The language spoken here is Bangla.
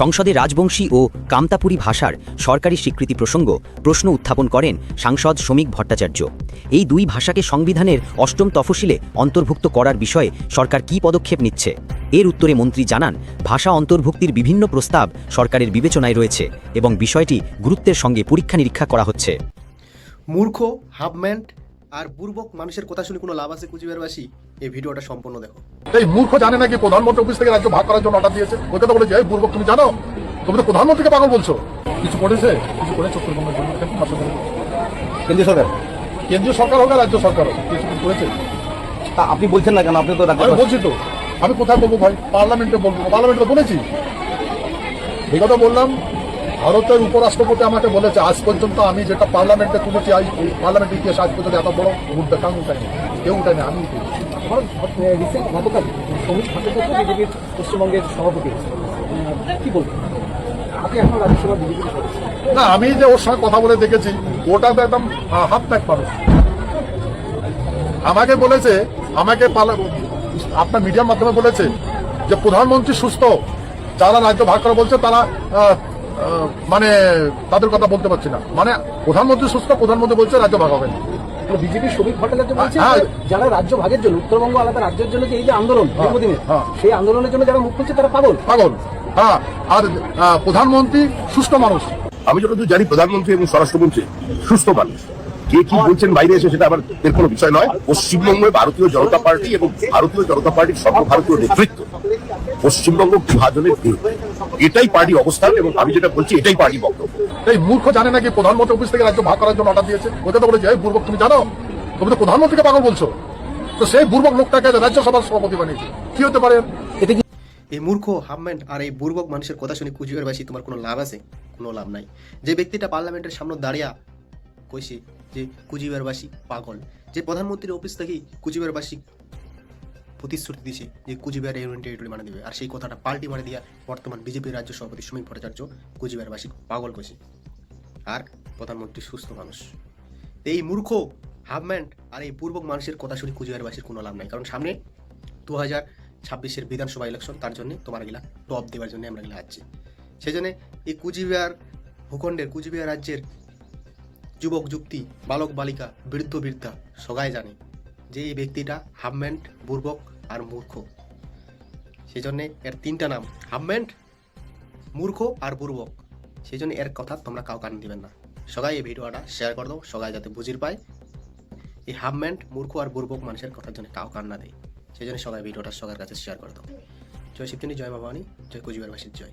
সংসদে রাজবংশী ও কামতাপুরী ভাষার সরকারি স্বীকৃতি প্রসঙ্গ প্রশ্ন উত্থাপন করেন সাংসদ শ্রমিক ভট্টাচার্য। এই দুই ভাষাকে সংবিধানের অষ্টম তফসিলে অন্তর্ভুক্ত করার বিষয়ে সরকার কী পদক্ষেপ নিচ্ছে? এর উত্তরে মন্ত্রী জানান, ভাষা অন্তর্ভুক্তির বিভিন্ন প্রস্তাব সরকারের বিবেচনায় রয়েছে এবং বিষয়টি গুরুত্বের সঙ্গে পরীক্ষা নিরীক্ষা করা হচ্ছে। মূর্খ হাফম্যান্ট আর বুর্বক মানুষের কথা শুনে কোনো লাভ আছে কুচবিহারবাসী? এই ভিডিওটা সম্পূর্ণ দেখো। এই মূর্খ জানে নাকি প্রধানমন্ত্রী অফিস থেকে রাজ্য ভাগ করার জন্য অর্ডার দিয়েছে? ওই কথা বলেছে এই পূর্বক তুমি জানো? তুমি তো প্রধানমন্ত্রীকে পাগল বলছো। কিছু করেছে? কিছু জন্য? করে? কেন্দ্রীয় সরকার? কেন্দ্রীয় সরকার হোক আর রাজ্য সরকার হোক কিছু করেছে। তা আপনি বলছেন না কেন? আপনি তো রাজ্য আমি বলছি তো আমি কোথায় বলব ভাই? পার্লামেন্টে বলব পার্লামেন্টে বলেছি। এই কথা বললাম ভারতের উপরাষ্ট্রপতি আমাকে বলেছে আজ পর্যন্ত আমি যেটা পার্লামেন্টে তুলেছি আজ পার্লামেন্টের ইতিহাস আজ পর্যন্ত এত বড় ভোট দেখান উঠায়নি কেউ উঠায়নি আমি রিসেন্ট গতকাল শ্রমিক ভট্টাচার্য বিজেপির পশ্চিমবঙ্গের সভাপতি কি বলবেন? না আমি যে ওর সঙ্গে কথা বলে দেখেছি ওটা তো একদম হাত প্যাক মানুষ। আমাকে বলেছে আমাকে আপনার মিডিয়ার মাধ্যমে বলেছে যে প্রধানমন্ত্রী সুস্থ। যারা রাজ্য ভাগ করা বলছে তারা মানে তাদের কথা বলতে পারছি না। মানে প্রধানমন্ত্রী সুস্থ প্রধানমন্ত্রী বলছে রাজ্য ভাগ হবে। না। বিজেপির শ্রমিক ভট্টাচার্য বলছে হ্যাঁ। যারা রাজ্য ভাগের জন্য উত্তরবঙ্গ আলাদা রাজ্যের জন্য যে এই যে আন্দোলন হ্যাঁ, দীর্ঘদিনের হ্যাঁ। সেই আন্দোলনের জন্য যারা মুখ খুলছে তারা পাগল। পাগল। হ্যাঁ আর প্রধানমন্ত্রী সুস্থ মানুষ। আমি যতদূর জানি প্রধানমন্ত্রী এবং স্বরাষ্ট্রমন্ত্রী সুস্থ মানুষ। কে কি বলছেন বাইরে এসে সেটা আবার এর কোনো বিষয় নয়। পশ্চিমবঙ্গে ভারতীয় জনতা পার্টি এবং ভারতীয় জনতা পার্টির সর্বভারতীয় নেতৃত্ব। পশ্চিমবঙ্গ বিভাজনের দিন এটাই পার্টি অবস্থান এবং আমি যেটা বলছি এটাই পার্টি বক্তব্য। এই মূর্খ জানে নাকি প্রধানমন্ত্রী অফিস থেকে রাজ্য ভাগ করার জন্য অর্ডার দিয়েছে। ওই কথা বলেছে এই পূর্বক তুমি জানো? তুমি তো প্রধানমন্ত্রীকে পাগল বলছো। তো সেই পূর্বক লোকটাকে রাজ্যসভার সভাপতি বানিয়েছে। কি হতে পারে? কি এই মূর্খ হাফম্যান্ট আর এই বুর্বক মানুষের কথা শুনে কুচবিহারবাসী তোমার কোনো লাভ আছে? কোনো লাভ নাই। যে ব্যক্তিটা পার্লামেন্টের সামনে দাঁড়িয়া কইছে যে কুচবিহারবাসী পাগল যে প্রধানমন্ত্রীর অফিস থেকেই কুচবিহারবাসী প্রতিশ্রুতি দিছে যে কুচবিহার ইউনিয়ন টেরিটরি মানে দেবে। আর সেই কথাটা পাল্টি মারে দিয়া বর্তমান বিজেপির রাজ্য সভাপতি সুমিত ভট্টাচার্য কুচবিহারবাসী পাগল কইছে আর প্রধানমন্ত্রী সুস্থ মানুষ। এই মূর্খ হাফম্যান্ট আর এই পূর্বক মানুষের কথা শুনে কুচবিহারবাসীর কোনো লাভ নাই। কারণ সামনে দু হাজার ছাব্বিশের বিধানসভা ইলেকশন তার জন্য তোমার গেলা টপ দেওয়ার জন্য আমরা গেলা আছি। সেই জন্য এই কুচবিহার ভূখণ্ডের, কুচবিহার রাজ্যের যুবক যুক্তি, বালক বালিকা, বৃদ্ধ বৃদ্ধা সবাই জানে যে এই ব্যক্তিটা হাফম্যান্ট বুর্বক আর মূর্খ। সেই জন্যে এর তিনটা নাম হামমেন্ট মূর্খ আর বুর্বক। সেই জন্য এর কথা তোমরা কাউ কান দিবেন না। সবাই এই ভিডিওটা শেয়ার করে দাও, সবাই যাতে বুঝির পায়। এই হামমেন্ট মূর্খ আর বুর্বক মানুষের কথার জন্য কাউ কান না দেয় সেই জন্য সবাই ভিডিওটা সবার কাছে শেয়ার করে দাও। জয় শিবতিনী, জয় ভবানী, জয় কুচবিহারবাসীর জয়।